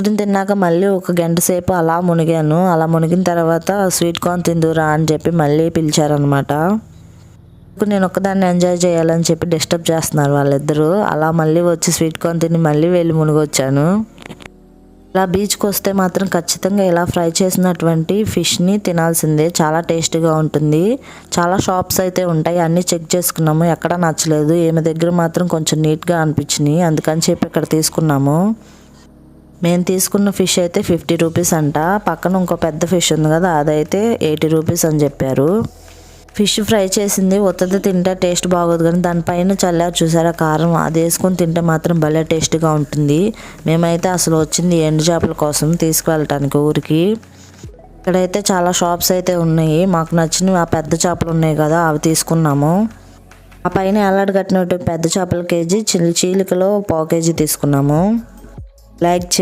Ice cream తిన్నాక మళ్ళీ ఒక గంట సేపు అలా మునిగాను. అలా మునిగిన తర్వాత స్వీట్ కార్న్ తిందురా అని చెప్పి మళ్ళీ పిలిచారనమాట ఇప్పుడు నేను ఒక్కదాన్ని ఎంజాయ్ చేయాలని చెప్పి డిస్టర్బ్ చేస్తున్నారు వాళ్ళిద్దరూ. అలా మళ్ళీ వచ్చి స్వీట్ కార్న్ తిని మళ్ళీ వెళ్ళి మునిగొచ్చాను. ఇలా బీచ్కి వస్తే మాత్రం ఖచ్చితంగా ఇలా ఫ్రై చేసినటువంటి ఫిష్ని తినాల్సిందే. చాలా టేస్టీగా ఉంటుంది. చాలా షాప్స్ అయితే ఉంటాయి. అన్నీ చెక్ చేసుకున్నాము. ఎక్కడ నచ్చలేదు. ఏమి దగ్గర మాత్రం కొంచెం నీట్గా అనిపించినాయి. అందుకని చెప్పి ఇక్కడ తీసుకున్నాము. మేము తీసుకున్న ఫిష్ అయితే ఫిఫ్టీ రూపీస్ అంట. పక్కన ఇంకో పెద్ద ఫిష్ ఉంది కదా అదైతే ఎయిటీ రూపీస్ అని చెప్పారు. ఫిష్ ఫ్రై చేసింది ఉత్తది తింటే టేస్ట్ బాగోదు కానీ దానిపైన చల్లారు చూసారా కారం. అది వేసుకొని తింటే మాత్రం భలే టేస్ట్గా ఉంటుంది. మేమైతే అసలు వచ్చింది ఎండు చేపల కోసం తీసుకువెళ్ళటానికి ఊరికి. ఇక్కడైతే చాలా షాప్స్ అయితే ఉన్నాయి. మాకు నచ్చినవి ఆ పెద్ద చేపలు ఉన్నాయి కదా అవి తీసుకున్నాము. ఆ పైన ఎలాడు కట్టినట్టు పెద్ద చేపల కేజీ చిల్ చీలికలో పావు కేజీ తీసుకున్నాము. లైక్